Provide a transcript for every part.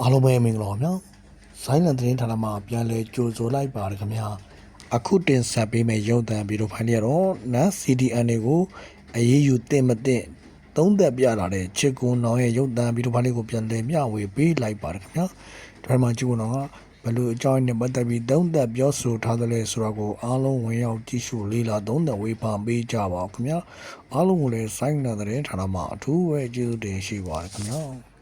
အားလုံးပဲမင်္ဂလာပါဗျာဆိုင်းလန်သတင်းဌာနမှာပြန်လဲကြိုဆိုလိုက်ပါတယ်ခင်ဗျာအခုတင်ဆက်ပေးမယ့်ရုပ်သံဗီဒီယိုဖိုင်တွေကတော့နတ် CDN တွေကိုအရေးယူတင်မတင်သုံးသက်ပြလာတဲ့ချစ်ကွန်တော်ရဲ့ရုပ်သံဗီဒီယိုဖိုင်လေးကိုပြန်လဲမျှဝေပေးလိုက်ပါတယ်ခင်ဗျာဒါမှချစ်ကွန်တော်ကဘယ်လိုအကြောင်းနဲ့ပတ်သက်ပြီးသုံးသက်ပြောဆိုထားသလဲဆိုတာကိုအားလုံးဝင်ရောက်ကြည့်ရှုလေ့လာသုံးသက်ဝေဖန်ပေးကြပါဦးခင်ဗျာအားလုံးကိုလည်းဆိုင်းလန်သတင်းဌာနမှာအထူးပဲကျေးဇူးတင်ရှိပါတယ်ခင်ဗျာ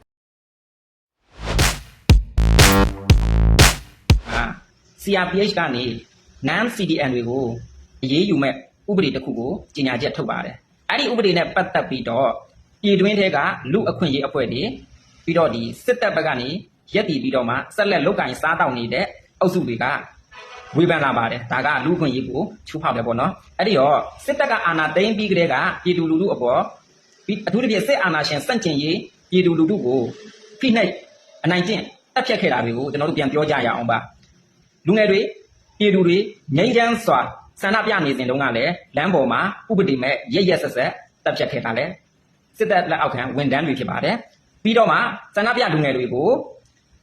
CRPH ကနေ non CDN တွေကိုအရေးယူမဲ့ဥပဒေတစ်ခုကိုကြေညာချက်ထုတ်ပါတယ်။အဲ့ဒီဥပဒေနဲ့ပတ်သက်ပြီးတော့ပြည်တွင်းထဲကလူအခွင့်အရေးအဖွဲ့တွေပြီးတော့ဒီစစ်တပ်ဘက်ကနေရက်တီပြီးတော့မှဆက်လက်လုတ်ကင်စားတောက်နေတဲ့အုပ်စုတွေကဝေဖန်လာပါတယ်။ဒါကလူအခွင့်အရေးကိုချူဖောက်တယ်ပေါ့နော်။အဲ့ဒီတော့စစ်တပ်ကအာဏာသိမ်းပြီးကတည်းကပြည်သူလူထုအပေါ်ပြီးအထူးသဖြင့်စစ်အာဏာရှင်စန့်ကျင်ရေးပြည်သူလူထုကိုဖိနှိပ်အနိုင်ကျင့်တပ်ဖြတ်ခဲ့တာတွေကိုကျွန်တော်တို့ပြန်ပြောကြရအောင်ပါ။ လူငယ်တွေပြည်သူတွေငြိမ်းချမ်းစွာဆန္ဒပြနေစဉ်တုန်းကလည်းလမ်းပေါ်မှာဥပဒေမဲ့ရက်ရက်ဆက်ဆက်တပ်ဖြတ်ခဲ့တာလဲစစ်တပ်လက်အောက်ခံဝန်ထမ်းတွေဖြစ်ပါတယ်ပြီးတော့မှဆန္ဒပြလူငယ်တွေကို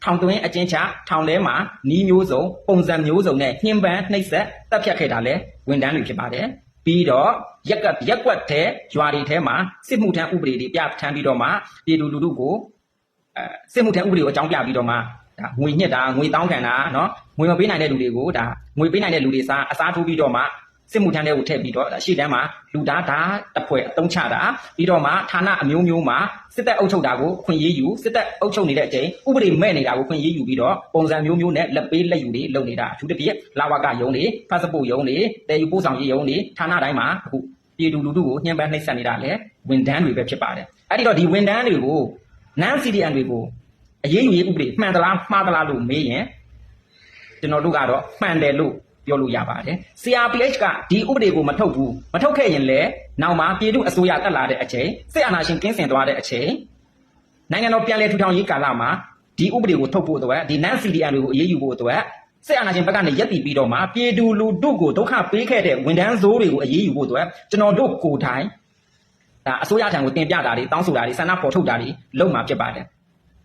ထောင်သွင်းအကျဉ်းချထောင်ထဲမှာနီးမျိုးစုံပုံစံမျိုးစုံနဲ့ညှဉ်းပန်းနှိပ်စက်တပ်ဖြတ်ခဲ့တာလဲဝန်ထမ်းတွေဖြစ်ပါတယ်ပြီးတော့ရက်ကရက်ကွက်တဲ့ရွာတွေထဲမှာစစ်မှုထမ်းဥပဒေတွေပြဋ္ဌာန်းပြီးတော့မှပြည်သူလူထုကိုအဲစစ်မှုထမ်းဥပဒေကိုအကြောင်းပြပြီးတော့မှ ဒါငွေညစ်တာငွေတောင်းခံတာနော်ငွေမပေးနိုင်တဲ့လူတွေကိုဒါငွေပေးနိုင်တဲ့လူတွေစားအစားထိုးပြီးတော့မှစစ်မှုထမ်းတွေကိုထည့်ပြီးတော့ရှေ့တန်းမှာလူသားဒါတပွဲအတုံးချတာပြီးတော့မှဌာနအမျိုးမျိုးမှာစစ်တပ်အုပ်ချုပ်တာကိုခွင့်ရယူစစ်တပ်အုပ်ချုပ်နေတဲ့အချိန်ဥပဒေမဲ့နေတာကိုခွင့်ရယူပြီးတော့ပုံစံမျိုးမျိုးနဲ့လက်ပေးလက်ယူတွေလုပ်နေတာအထူးသဖြင့်လာဝကယုံတွေဖတ်စပုတ်ယုံတွေတည်ယူပို့ဆောင်ရေးယုံတွေဌာနတိုင်းမှာအခုပြည်သူလူထုကိုညှဉ်းပန်းနှိပ်စက်နေတာလည်းဝန်ထမ်းတွေပဲဖြစ်ပါတယ်အဲ့ဒီတော့ဒီဝန်ထမ်းတွေကို non CDN တွေကို အရေးယူရေးဥပဒေမှန်သလားမှားသလားလို့မေးရင်ကျွန်တော်တို့ကတော့မှန်တယ်လို့ပြောလို့ရပါတယ် CRPH ကဒီဥပဒေကိုမထုတ်ဘူးမထုတ်ခဲ့ရင်လည်းနောက်မှာပြည်သူအစိုးရတက်လာတဲ့အချိန်စစ်အာဏာရှင်ကင်းစင်သွားတဲ့အချိန်နိုင်ငံတော်ပြန်လည်ထူထောင်ရေးကာလမှာဒီဥပဒေကိုထုတ်ဖို့အတွက်ဒီ non CDN တွေကိုအရေးယူဖို့အတွက်စစ်အာဏာရှင်ဘက်ကနေရက်တည်ပြီးတော့မှပြည်သူလူထုကိုဒုက္ခပေးခဲ့တဲ့ဝန်ထမ်းစိုးတွေကိုအရေးယူဖို့အတွက်ကျွန်တော်တို့ကိုယ်တိုင်ဒါအစိုးရထံကိုတင်ပြတာတွေတောင်းဆိုတာတွေဆန္ဒပေါ်ထုတ်တာတွေလုပ်မှာဖြစ်ပါတယ်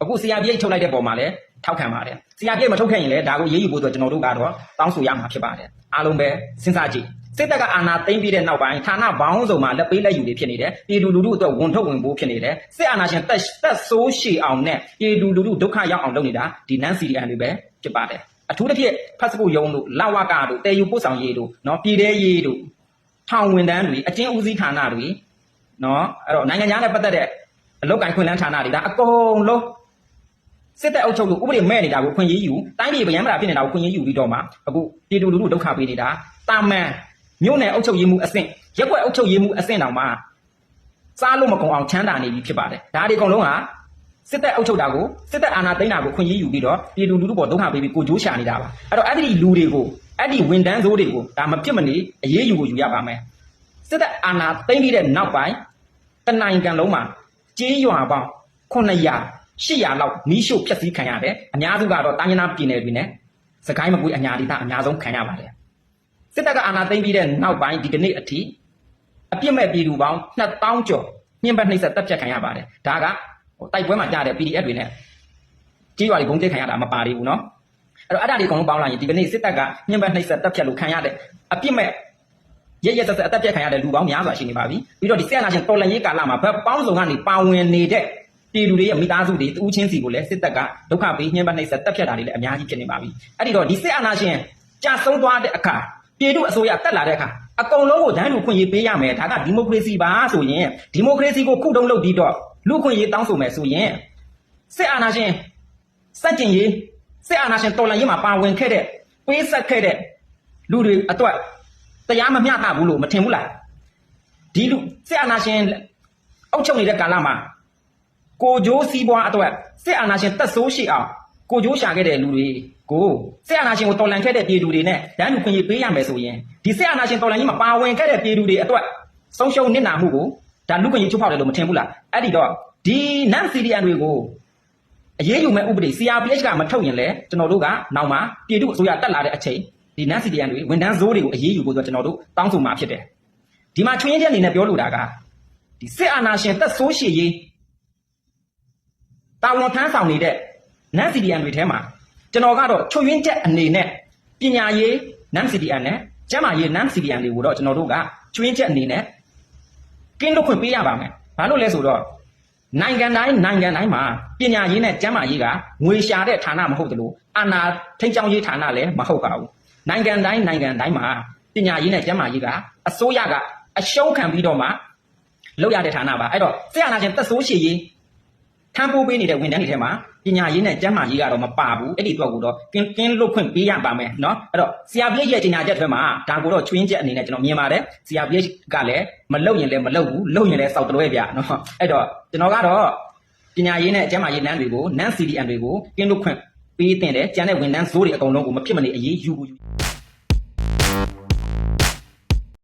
အခု CRPH ထုတ်လိုက်တဲ့ပုံမှာလည်းထောက်ခံပါတယ် CRPH မထုတ်ခဲ့ရင်လည်းဒါကိုရေးယူဖို့ဆိုကျွန်တော်တို့ကတော့တောင်းဆိုရမှာဖြစ်ပါတယ်အားလုံးပဲစဉ်းစားကြည့်စစ်တပ်ကအာဏာသိမ်းပြီးတဲ့နောက်ပိုင်းဌာနဘောင်းဆောင်မှာလက်ပေးလက်ယူတွေဖြစ်နေတယ်ပြည်သူလူထုအတွက်ဝန်ထုတ်ဝန်ပိုးဖြစ်နေတယ်စစ်အာဏာရှင်တက်တက်ဆိုးရှည်အောင်နဲ့ပြည်သူလူထုဒုက္ခရောက်အောင်လုပ်နေတာဒီ NaN CDN တွေပဲဖြစ်ပါတယ်အထူးသဖြင့် Facebook ရုံးတို့လဝကတို့တည်ယူပို့ဆောင်ရေးတို့နော်ပြည်ထဲရေးတို့ထောင်ဝန်တန်းတွေအကျဉ်းဦးစီးဌာနတွေနော်အဲ့တော့နိုင်ငံခြားနဲ့ပတ်သက်တဲ့အလုတ်ကန်ခွင့်လန်းဌာနတွေဒါအကုန်လုံး စစ်တပ်အုပ်ချုပ်လို့ဥပဒေမဲ့နေတာကိုခွင့်ရေးယူတိုင်းပြည်ဗျံမတာဖြစ်နေတာကိုခွင့်ရေးယူပြီးတော့မှအခုပြည်သူလူထုဒုက္ခပေးနေတာတာမန်မြို့နယ်အုပ်ချုပ်ရေးမှုအဆင့်ရက်ွက်အုပ်ချုပ်ရေးမှုအဆင့်တောင်မှစားလို့မကုန်အောင်ချမ်းသာနေပြီဖြစ်ပါတယ်ဒါဒီအကုန်လုံးကစစ်တပ်အုပ်ချုပ်တာကိုစစ်တပ်အာဏာသိမ်းတာကိုခွင့်ရေးယူပြီးတော့ပြည်သူလူထုပေါ်ဒုက္ခပေးပြီးကိုကြိုးရှာနေတာပါအဲ့တော့အဲ့ဒီလူတွေကိုအဲ့ဒီဝန်တန်းစိုးတွေကိုဒါမပြစ်မနေအရေးယူကိုယူရပါမယ်စစ်တပ်အာဏာသိမ်းပြီးတဲ့နောက်ပိုင်းတနိုင်ငံလုံးမှာကြေးရွာပေါင်း900 800လောက်မီးရှို့ဖျက်ဆီးခံရတယ်အများစုကတော့တိုင်းရင်းသားပြည်နယ်တွေနဲ့စကိုင်းမကွေးအညာဒေသအများဆုံးခံရပါတယ်စစ်တပ်ကအာဏာသိမ်းပြီးတဲ့နောက်ပိုင်းဒီကနေ့အထိအပြစ်မဲ့ပြည်သူပေါင်း2000ကျော်ညှဉ်းပန်းနှိပ်စက်တပ်ဖြတ်ခံရပါတယ်ဒါကတိုက်ပွဲမှာကြားတဲ့ PDF တွေနဲ့ကြေးရွာတွေဘုံကျဲခံရတာမပါသေးဘူးနော်အဲ့တော့အဲ့ဒါတွေအကုန်လုံးပေါင်းလိုက်ရင်ဒီကနေ့စစ်တပ်ကညှဉ်းပန်းနှိပ်စက်တပ်ဖြတ်လို့ခံရတဲ့အပြစ်မဲ့ရရသက်သက်အသက်ပြက်ခံရတဲ့လူပေါင်းများစွာရှိနေပါပြီပြီးတော့ဒီဆက်နာရှင်တော်လန်ရေးကာလမှာဘက်ပေါင်းစုံကနေပါဝင်နေတဲ့ ပြည်သူတွေရဲ့မိသားစုတွေတူးချင်းစီကိုလည်းစစ်တပ်ကဒုက္ခပေးညှဉ်းပန်းနှိပ်စက်တပ်ဖြတ်တာတွေလည်းအများကြီးဖြစ်နေပါပြီအဲ့ဒီတော့ဒီစစ်အာဏာရှင်ကြာဆုံးသွားတဲ့အခါပြည်သူအစိုးရတက်လာတဲ့အခါအကုန်လုံးကိုဒန်းလူခွင့်ရေးပေးရမယ်ဒါကဒီမိုကရေစီပါဆိုရင်ဒီမိုကရေစီကိုခုတုံးလုပ်ပြီးတော့လူခွင့်ရေးတောင်းဆိုမယ်ဆိုရင်စစ်အာဏာရှင်စက်ကျင်ရေးစစ်အာဏာရှင်တော်လှန်ရေးမှာပါဝင်ခဲ့တဲ့ပေးဆက်ခဲ့တဲ့လူတွေအတွက်တရားမမျှတဘူးလို့မထင်ဘူးလားဒီလူစစ်အာဏာရှင်အုပ်ချုပ်နေတဲ့ကာလမှာ ကိုဂျိုးစီးပွားအတွက်စစ်အာဏာရှင်တက်ဆိုးရှိအောင်ကိုဂျိုးရှာခဲ့တဲ့လူတွေကိုစစ်အာဏာရှင်ကိုတော်လှန်ခဲ့တဲ့ပြည်သူတွေနဲ့ဒန်းလူခွင့်ရေးပေးရမယ်ဆိုရင်ဒီစစ်အာဏာရှင်တော်လှန်ရေးမှာပါဝင်ခဲ့တဲ့ပြည်သူတွေအတွက်ဆုံးရှုံးနစ်နာမှုကိုဒါလူခွင့်ရေးချုပ်ဖောက်တယ်လို့မထင်ဘူးလားအဲ့ဒီတော့ဒီ non CDN တွေကိုအရေးယူမဲ့ဥပဒေ CRPH ကမထုတ်ရင်လည်းကျွန်တော်တို့ကနောက်မှာပြည်သူအစိုးရတက်လာတဲ့အချိန်ဒီ non CDN တွေဝန်ထမ်းစိုးတွေကိုအရေးယူဖို့ဆိုတော့ကျွန်တော်တို့တောင်းဆိုမှာဖြစ်တယ်ဒီမှာချွင်းချင်းအနေနဲ့ပြောလိုတာကဒီစစ်အာဏာရှင်တက်ဆိုးရှိရေး တာဝန်ထမ်းဆောင်နေတဲ့ non CDN တွေထဲမှာကျွန်တော်ကတော့ချွတ်ယွင်းချက်အနေနဲ့ပညာရေး non CDN နဲ့ကျန်းမာရေး non CDN တွေကိုတော့ကျွန်တော်တို့ကချွတ်ယွင်းချက်အနေနဲ့ကင်းလွတ်ခွင့်ပေးရပါမယ်ဘာလို့လဲဆိုတော့နိုင်ငံတိုင်းနိုင်ငံတိုင်းမှာပညာရေးနဲ့ကျန်းမာရေးကငွေရှာတဲ့ဌာနမဟုတ်တယ်လို့အာဏာထိန်းချောင်းရေးဌာနလည်းမဟုတ်ပါဘူးနိုင်ငံတိုင်းနိုင်ငံတိုင်းမှာပညာရေးနဲ့ကျန်းမာရေးကအစိုးရကအရှုံးခံပြီးတော့မှလောက်ရတဲ့ဌာနပါအဲ့တော့ဆရာနာရှင်သက်ဆိုးရှည်ရေး ထမ်းပိုးပေးနေတဲ့ဝန်ထမ်းတွေထဲမှာပညာရေးနဲ့ကျန်းမာရေးကတော့မပါဘူးအဲ့ဒီအတွက်ကိုတော့ကင်းကင်းလွတ်ခွင့်ပေးရပါမယ်เนาะအဲ့တော့ဆရာပြည့်ရဲ့ကြီးညာချက်တွေမှာဒါကိုတော့ချွင်းချက်အနေနဲ့ကျွန်တော်မြင်ပါတယ်ဆရာပြည့်ကလည်းမလုံရင်လည်းမလုံဘူးလုံရင်လည်းစောက်တလွဲပြเนาะအဲ့တော့ကျွန်တော်ကတော့ပညာရေးနဲ့ကျန်းမာရေးနန်းတွေကို non CDN တွေကိုကင်းလွတ်ခွင့်ပေးတင်တယ်ကျန်တဲ့ဝန်ထမ်းဇိုးတွေအကုန်လုံးကိုမဖြစ်မနေအရေးယူဘူး